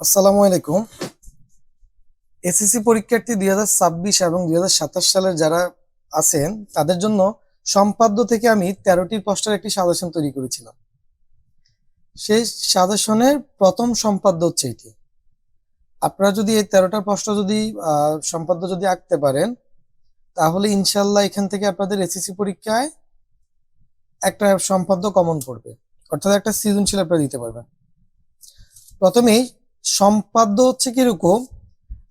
আসসালামু আলাইকুম। এসএসসি পরীক্ষার্থী দুই হাজার ছাব্বিশ এবং দুই হাজার সাতাশ সালের যারা আছেন, তাদের জন্য সম্পাদ্য থেকে আমি তেরোটি প্রশ্নের একটি সাজেশন তৈরি করেছিলাম। সেই সাজেশনের প্রথম সম্পাদ্য হচ্ছে এটি। আপনারা যদি এই তেরোটা প্রশ্ন যদি সম্পাদ্য যদি আঁকতে পারেন, তাহলে ইনশাল্লাহ এখান থেকে আপনাদের এসএসসি পরীক্ষায় একটা সম্পাদ্য কমন পড়বে। অর্থাৎ একটা সৃজনশীল আপনারা দিতে পারবেন। প্রথমেই সম্পাদ্য হচ্ছে কীরকম?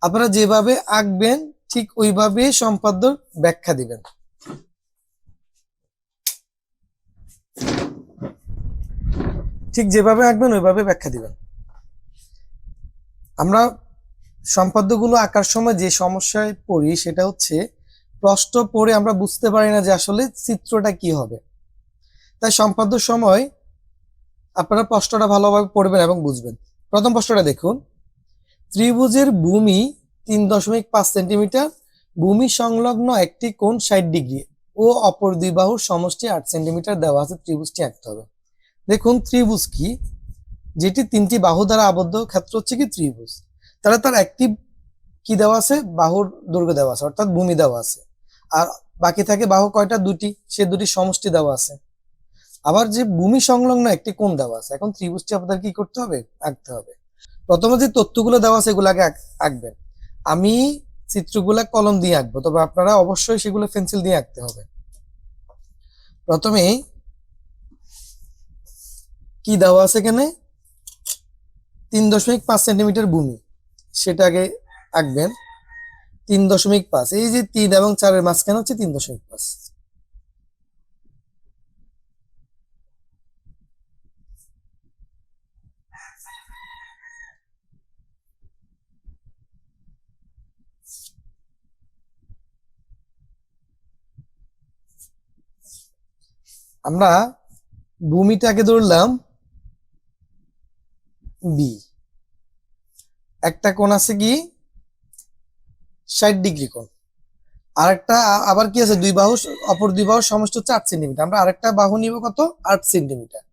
আপনারা যেভাবে আঁকবেন, ঠিক ওইভাবে সম্পাদ্যর ব্যাখ্যা দিবেন। ঠিক যেভাবে আঁকবেন, ওইভাবে ব্যাখ্যা দিবেন। আমরা সম্পাদ্যগুলো আঁকার সময় যে সমস্যায় পড়ি, সেটা হচ্ছে প্রশ্ন পড়ে আমরা বুঝতে পারি না যে আসলে চিত্রটা কি হবে। তাই সম্পাদ্য সময় আপনারা প্রশ্নটা ভালোভাবে পড়বেন এবং বুঝবেন। প্রথম প্রশ্নটা দেখুন। ত্রিভুজের ভূমি তিন দশমিক পাঁচ সেন্টিমিটার, ভূমি সংলগ্ন একটি কোণ ষাট ডিগ্রি ও অপর দুই বাহুর সমষ্টি আট সেন্টিমিটার দেওয়া আছে, ত্রিভুজটি আঁকতে হবে। দেখুন ত্রিভুজ কি? যেটি তিনটি বাহু দ্বারা আবদ্ধ, ক্ষেত্র হচ্ছে কি ত্রিভুজ। তাহলে তার একটি কি দেওয়া আছে? বাহুর দৈর্ঘ্য দেওয়া আছে, অর্থাৎ ভূমি দেওয়া আছে। আর বাকি থাকে বাহু কয়টা? দুটি। সে দুটি সমষ্টি দেওয়া আছে। আবার যে ভূমি সংলগ্ন একটি কোণ দেওয়া আছে, এখন ত্রিভুজটি আপনাদের কি করতে হবে? আঁকতে হবে। প্রথমে যে তথ্যগুলো দেওয়া আছে, এগুলো আগে আঁকবেন। আমি চিত্রগুলা কলম দিয়ে আঁকবো, তবে আপনারা অবশ্যই সেগুলো পেন্সিল দিয়ে আঁকতে হবে। প্রথমে কি দেওয়া আছে এখানে? তিন দশমিক পাঁচ সেন্টিমিটার ভূমি। সেটা আগে আঁকবেন। তিন দশমিক পাঁচ। এই যে তিন এবং চারের মাঝখানে হচ্ছে তিন দশমিক পাঁচ। আমরা ভূমিটাকে ধরলাম বি একটা কোণ আছে কি? ষাট ডিগ্রি কোণ। আরেকটা আবার কি আছে? দুই বাহু অপর দুই বাহু সমষ্টি হচ্ছে আট সেন্টিমিটার। আমরা আরেকটা বাহু নিব কত? আট সেন্টিমিটার।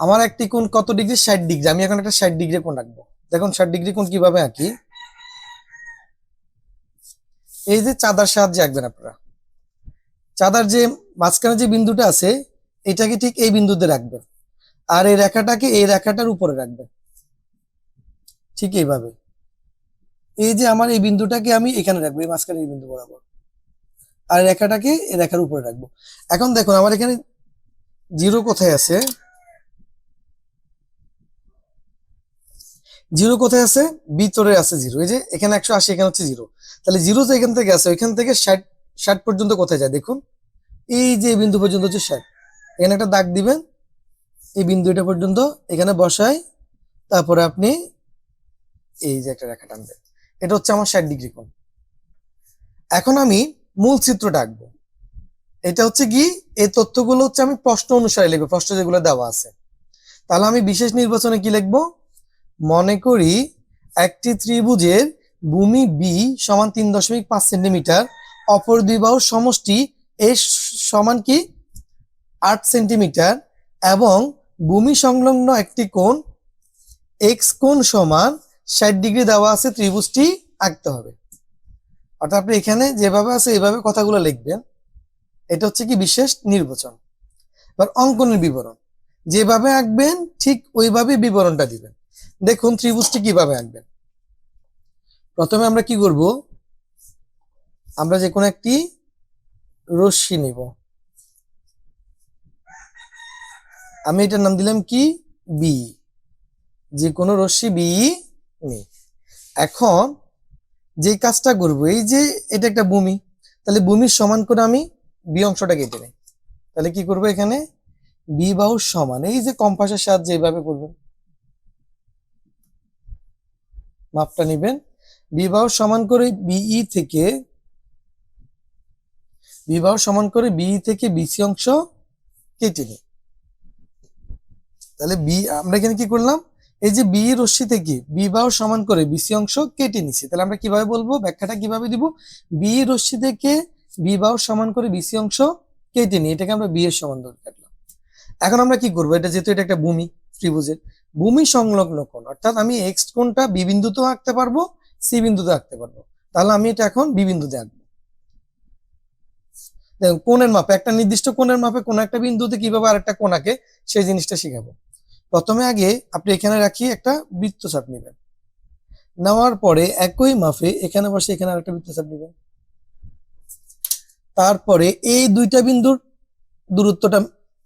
আমার একটি কোণ কত ডিগ্রি? ষাট ডিগ্রি। আমি এখন একটা ষাট ডিগ্রি কোণ রাখব। দেখুন, ষাট ডিগ্রি কোণ কীভাবে আঁকি? এই যে চাঁদার সাহায্যে আঁকবেন আপনারা। চাঁদার যে মাঝখানে যে বিন্দুটা আছে, এটাকে ঠিক এই বিন্দুতে রাখবেন। আর এই রেখাটাকে এই রেখাটার উপরে রাখবেন। ঠিক এইভাবে। এই যে আমার এই বিন্দুটাকে আমি এখানে রাখব, এই মাঝখানে এই বিন্দু বরাবর। আর রেখাটাকে এই রেখার উপরে রাখব। এখন দেখুন, আমার এখানে জিরো কোথায় আছে? জিরো কোথায় আছে? ভিতরে আছে জিরো। এই যে এখানে একশো আশি, এখানে হচ্ছে জিরো। তাহলে জিরো যে এখান থেকে আছে ওইখান থেকে ষাট ষাট পর্যন্ত কোথায় যায়? দেখুন, এই যে বিন্দু পর্যন্ত হচ্ছে ষাট। এখানে একটা দাগ দিবেন, এই বিন্দু এটা পর্যন্ত এখানে বসাই তারপরে আপনি এই যে একটা রেখা টানবেন। এটা হচ্ছে আমার ষাট ডিগ্রি কোণ। এখন আমি মূল চিত্রটা আঁকবো এটা হচ্ছে কি? এই তথ্যগুলো হচ্ছে আমি প্রশ্ন অনুসারে লিখব, প্রশ্ন যেগুলো দেওয়া আছে। তাহলে আমি বিশেষ নির্বাচনে কি লিখব? মনে করি একটি ত্রিভুজের ভূমি বি সমান তিন দশমিক পাঁচ সেন্টিমিটার, অপর দুই বাহুর সমষ্টি এ সমান কি? আট সেন্টিমিটার এবং ভূমি সংলগ্ন একটি কোণ এক্স কোণ সমান ষাট ডিগ্রি দেওয়া আছে ত্রিভুজটি আঁকতে হবে। অর্থাৎ আপনি এখানে যেভাবে আছে এভাবে কথাগুলো লিখবেন। এটা হচ্ছে কি বিশেষ নির্বাচন। এবার অঙ্কনের বিবরণ। যেভাবে আঁকবেন ঠিক ওইভাবে বিবরণটা দিবেন। দেখুন ত্রিভুজটি কীভাবে আঁকবেন। প্রথমে আমরা কি করব? আমরা যে কোনো একটি রশ্মি নিব। আমি এটার নাম দিলাম কি? বি যে কোনো রশ্মি বি নেই। এখন যে কাজটা করব, এই যে এটা একটা ভূমি, তাহলে ভূমির সমান করে আমি বি অংশটা কেটে নেই। তাহলে কি করব এখানে? বি বাহুর সমান, এই যে কম্পাসের সাহায্যে এইভাবে করবেন। মাপটা নেবেন। বিবাহ সমান করে বিই থেকে, বিবাহ সমান করে বিই থেকে বিসি অংশ কেটে নিই তাহলে বি, আমরা এখানে কি করলাম? এই যে বি রশ্মি থেকে বিবাহ সমান করে বিসি অংশ কেটে নিছি। তাহলে আমরা কীভাবে বলব? ব্যাখ্যাটা কীভাবে দিব? বি রশ্মি থেকে বিবাহ সমান করে বিসি অংশ কেটে নিই। এটাকে আমরা বি এর সমান ধরে কাটলাম। এখন আমরা কি করব? এটা যেহেতু এটা একটা ভূমি, ত্রিভুজের। ভূমি সংলগ্ন কোণ, অর্থাৎ আমি এক্স কোণটা বি বিন্দুতেও আঁকতে পারব সি বিন্দুতে আঁকতে পারব। তাহলে আমি এটা এখন বি বিন্দুতে আঁকবো। দেখুন, কোণের মাপে, একটা নির্দিষ্ট কোণের মাপে কোন একটা বিন্দুতে কীভাবে আরেকটা কোণ আঁকে, সেই জিনিসটা শিখাবো। প্রথমে আগে আপনি এখানে রাখি একটা বৃত্তচাপ নেবেন। নেওয়ার পরে একই মাপে এখানে বসে এখানে আরেকটা বৃত্তচাপ নেবেন। তারপরে এই দুইটা বিন্দুর দূরত্বটা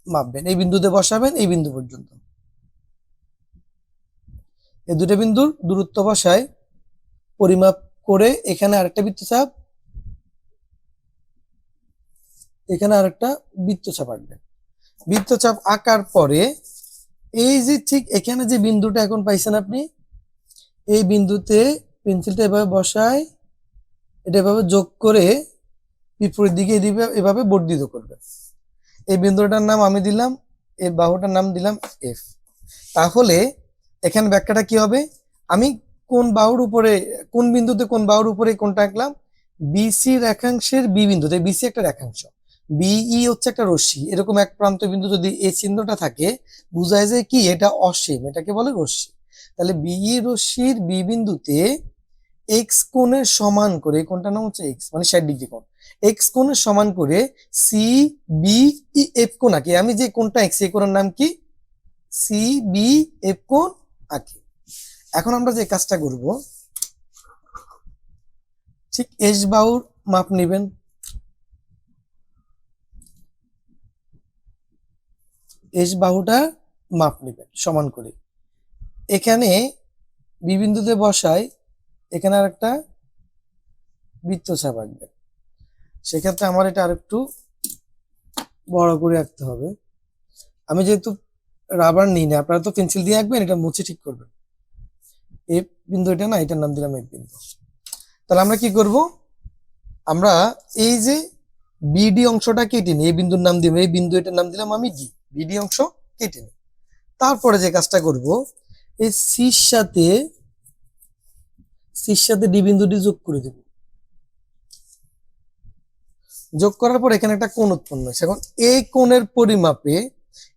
মাপবেন। এই বিন্দুতে বসাবেন, এই বিন্দু পর্যন্ত। এই দুটো বিন্দুর দূরত্ব বসায় পরিমাপ করে এখানে আরেকটা বৃত্তচাপ, এখানে আরেকটা বৃত্তচাপ আঁকবে। বৃত্তচাপ আঁকার পরে এই যে ঠিক এখানে যে বিন্দুটা এখন পাইছেন আপনি, এই বিন্দুতে পেন্সিলটা এভাবে বসায়, এটা এভাবে যোগ করে বিপরীত দিকে এভাবে বর্ধিত করবে। এই বিন্দুটার নাম আমি দিলাম এর বাহুটার নাম দিলাম এফ তাহলে এখানে ব্যাখ্যাটা কি হবে? আমি কোন বাহুর উপরে, কোন বিন্দুতে কোন বাহুর উপরে কোনটা আঁকলাম? বিসি রেখাংশের বি বিন্দুতে বিসি একটা রেখাংশ বিই হচ্ছে একটা রশ্মি। এরকম এক প্রান্ত বিন্দু যদি এই চিহ্নটা থাকে বোঝায় যে কি? এটা অসীম। এটাকে বলে রশ্মি। তাহলে বিই রশ্মির বি বিন্দুতে এক্স কোণের সমান করে কোণটার নাম হচ্ছে এক্স মানে ষাট ডিগ্রি কোণ। এক্স কোণের সমান করে সি বি এফ কোণ আঁকি। আমি যে কোনটা এক্স এই কোণের নাম কি? সি বি এফ কোণ আঁকি এখন আমরা যে কাজটা করব, ঠিক এস বাহুর মাপ নেবেন। এস বাহুটা মাপ নেবেন, সমান করে। এখানে বি বিন্দুতে বসায়, এখানে আর একটা বৃত্তচাপ আঁকবেন সেক্ষেত্রে আমার এটা আরেকটু বড় করে আঁকতে হবে। আমি যেহেতু রাবার নিই না, আপনারা তো পেন্সিল দিয়ে আঁকবেন, এটা মুছে ঠিক করবেন। এ বিন্দু এটা না, এটার নাম দিলাম এ বিন্দু। তাহলে আমরা কি করব? আমরা এই যে বিডি অংশটা কেটে নিই, এই বিন্দুর নাম দিব এই বিন্দু এটার নাম দিলাম আমি ডি বিডি অংশ কেটে নিই। তারপরে যে কাজটা করব, এই সির সাথে সির সাথে ডি বিন্দুটি যোগ করে দেব। যোগ করার পর এখানে একটা কোণ উৎপন্ন হয়েছে। এখন এই কোণের পরিমাপে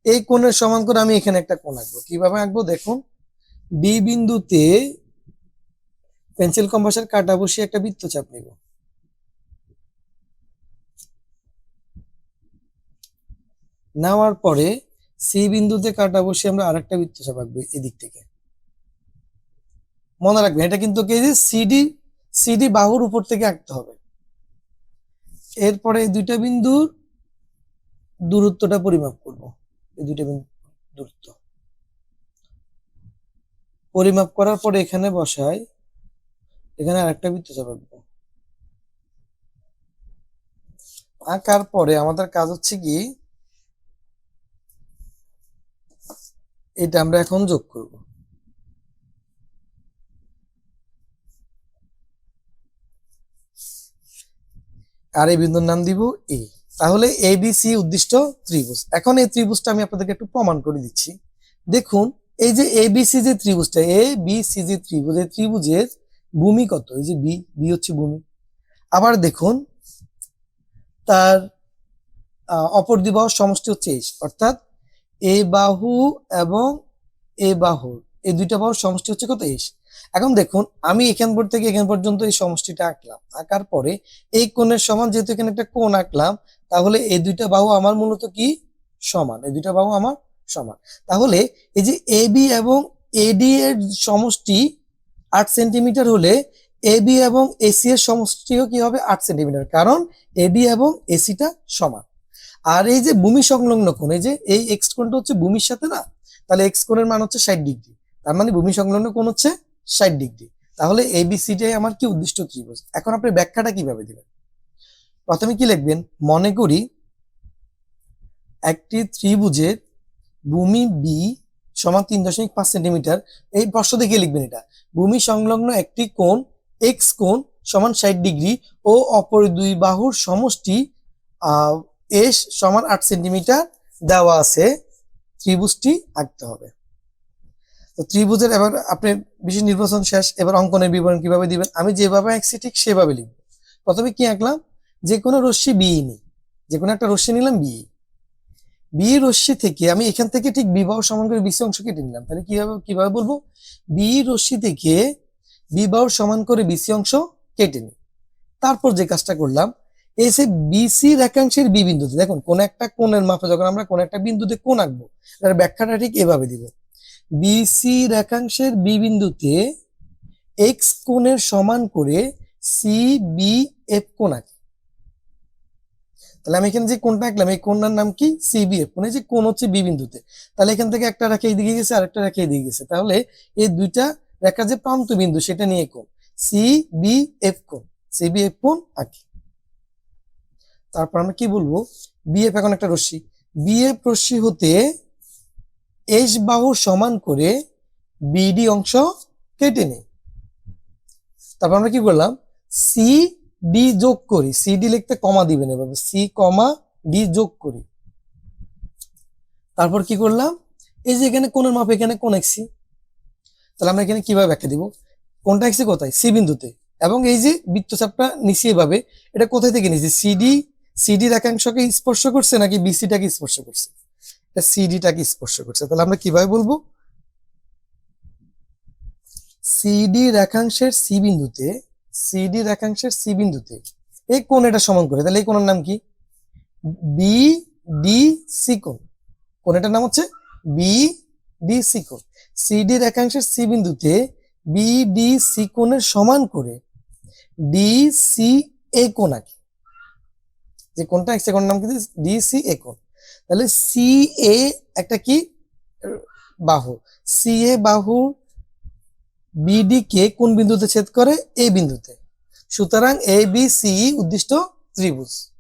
এই কোণের সমান করে আমি এখানে একটা কোণ আঁকবো। কীভাবে আঁকবো? দেখুন বি বিন্দুতে পেন্সিল কম্পাসের কাটা বসিয়ে একটা বৃত্তচাপ নিব। নেওয়ার পরে সি বিন্দুতে কাটা বসিয়ে আমরা আরেকটা বৃত্তচাপ আঁকবো এদিক থেকে। মনে রাখবেন, এটা কিন্তু কি যে সিডি সিডি বাহুর উপর থেকে আঁকতে হবে। এরপরে দুইটা বিন্দুর দূরত্বটা পরিমাপ করব। এই দুইটা দূরত্ব। পরিমাপ করার পরে এখানে বসাই, এখানে আরেকটা বৃত্তচাপ আঁকবো আঁকার পরে আমাদের কাজ হচ্ছে কি, এটা আমরা এখন যোগ করব। আর এই বিন্দুর নাম দিব এ তাহলে এ বি সি উদ্দিষ্ট ত্রিভুজ। এখন এই ত্রিভুজটা আমি আপনাদেরকে একটু প্রমাণ করে দিচ্ছি। দেখুন, এই যে এ বি সি যে ত্রিভুজটা এ বি সি যে ত্রিভুজ, এই ত্রিভুজের ভূমি কত? এই যে বি বি হচ্ছে ভূমি। আবার দেখুন, তার অপর দিবাহ সমষ্টি হচ্ছে এইচ অর্থাৎ এ বাহু এবং এ বাহুর। এই দুইটা বাহুর সমষ্টি হচ্ছে কত? এইচ এখন দেখুন, আমি এখান পর থেকে এখান পর্যন্ত এই সমষ্টিটা আঁকলাম। আঁকার পরে এই কোণের সমান যেহেতু এখানে একটা কোণ আঁকলাম তাহলে এই দুইটা বাহু আমার মূলত কি? সমান। এই দুইটা বাহু আমার সমান। তাহলে এই যে এ বি এবং এডি এর সমষ্টি আট সেন্টিমিটার হলে এবি এবং এসি এর সমষ্টিও কি হবে? আট সেন্টিমিটার। কারণ এডি এবং এসিটা সমান। আর এই যে ভূমি সংলগ্ন কোণ, এই যে এই এক্স কোণটা হচ্ছে ভূমির সাথে না? তাহলে এক্স কোণের মান হচ্ছে ষাট ডিগ্রি। তার মানে ভূমি সংলগ্ন কোণ হচ্ছে ষাট ডিগ্রি। তাহলে এবিসিটাই আমার কি উদ্দিষ্ট ত্রিভুজ? এখন আপনি ব্যাখ্যাটা কীভাবে দিবেন প্রথমে কি লিখবেন? মনে করি একটি ত্রিভুজের ভূমি বি সমান তিন দশমিক পাঁচ সেন্টিমিটার। এই প্রশ্ন দেখে লিখবেন এটা। ভূমি সংলগ্ন একটি কোণ এক্স কোণ সমান ষাট ডিগ্রি ও অপর দুই বাহুর সমষ্টি এস সমান আট সেন্টিমিটার দেওয়া আছে। ত্রিভুজটি আঁকতে হবে। তো ত্রিভুজের এবার আপনার বিশেষ নির্বাচন শেষ, এবার অঙ্কনের বিবরণ কীভাবে দিবেন? আমি যেভাবে আঁকছি ঠিক সেভাবে লিখব। প্রথমে কি আঁকলাম? যে কোনো রশ্মি বি নিই। যে কোনো একটা রশ্মি নিলাম বি বি রশ্মি থেকে আমি এখান থেকে ঠিক বিবাহ সমান করে বিসি অংশ কেটে নিলাম। তাহলে কীভাবে কীভাবে বলব? বি রশ্মি থেকে বিবাহ সমান করে বিসি অংশ কেটে নিই। তারপর যে কাজটা করলাম এসে বিসি রেখাংশের বি বিন্দুতে, দেখুন, কোন একটা কোণের মাপে যখন আমরা কোন একটা বিন্দুতে কোণ আঁকবো তার ব্যাখ্যাটা ঠিক এভাবে দিব। বিসি রেখাংশের বি বিন্দুতে এক্স কোণের সমান করে সি বি এফ কোণ আঁকি। তাহলে আমি এখানে যে কোণটা আঁকলাম, এই কোণটার নাম কি? সি বি এফ কোণ এই যে কোণ হচ্ছে বি বিন্দুতে। তাহলে এখান থেকে একটা রেখা এদিকে গেছে, আরেকটা রেখা এদিকে গেছে। তাহলে এই দুইটা রেখার যে প্রান্ত বিন্দু, সেটা নিয়ে কোণ। সি বি এফ কোণ সি বি আঁকি। তারপর আমরা কি বলব? বিএফ এখন একটা রশ্মি। বিএফ রশ্মি হতে এস বাহু সমান করে বিডি অংশ কেটে নেই। তারপর আমরা কি করলাম? সি ডি যোগ করি সি ডি লিখতে কমা দিবেন এভাবে। সি কমা ডি যোগ করি। তারপর কি করলাম? এই যে এখানে কোণের মাপ, এখানে কোন এক্সি তাহলে আমরা এখানে কীভাবে ব্যাখ্যা দিব? কোনটা এক্সি কোথায়? সি বিন্দুতে। এবং এই যে বৃত্তচাপটা নিচে এভাবে, এটা কোথায় থেকে নিয়েছি? সিডি সিডি রেখাংশকে স্পর্শ করছে নাকি বিসিটাকে স্পর্শ করছে? এটা সিডিটাকে স্পর্শ করছে। তাহলে আমরা কীভাবে বলব? সিডি রেখাংশের সি বিন্দুতে সিডি রেখাংশের সি বিন্দুতে। এই কোণ এটা সমান করে, তাহলে এই কোণের নাম কি? বি ডি সি কোণ। কোণ এটার নাম হচ্ছে বি ডি সি কোণ। সিডি রেখাংশের সি বিন্দুতে বি ডি সি কোণের সমান করে ডি সি এ কোণ আঁকি। যে কোনটা এক্স কোণের নাম কি? ডি সি এ কোণ। তাহলে সি এ একটা কি? বাহু। সি এ বাহু বিডি কে কোন বিন্দুতে ছেদ করে? এই বিন্দুতে। সুতরাং এ বি সি উদ্দিষ্ট ত্রিভুজ।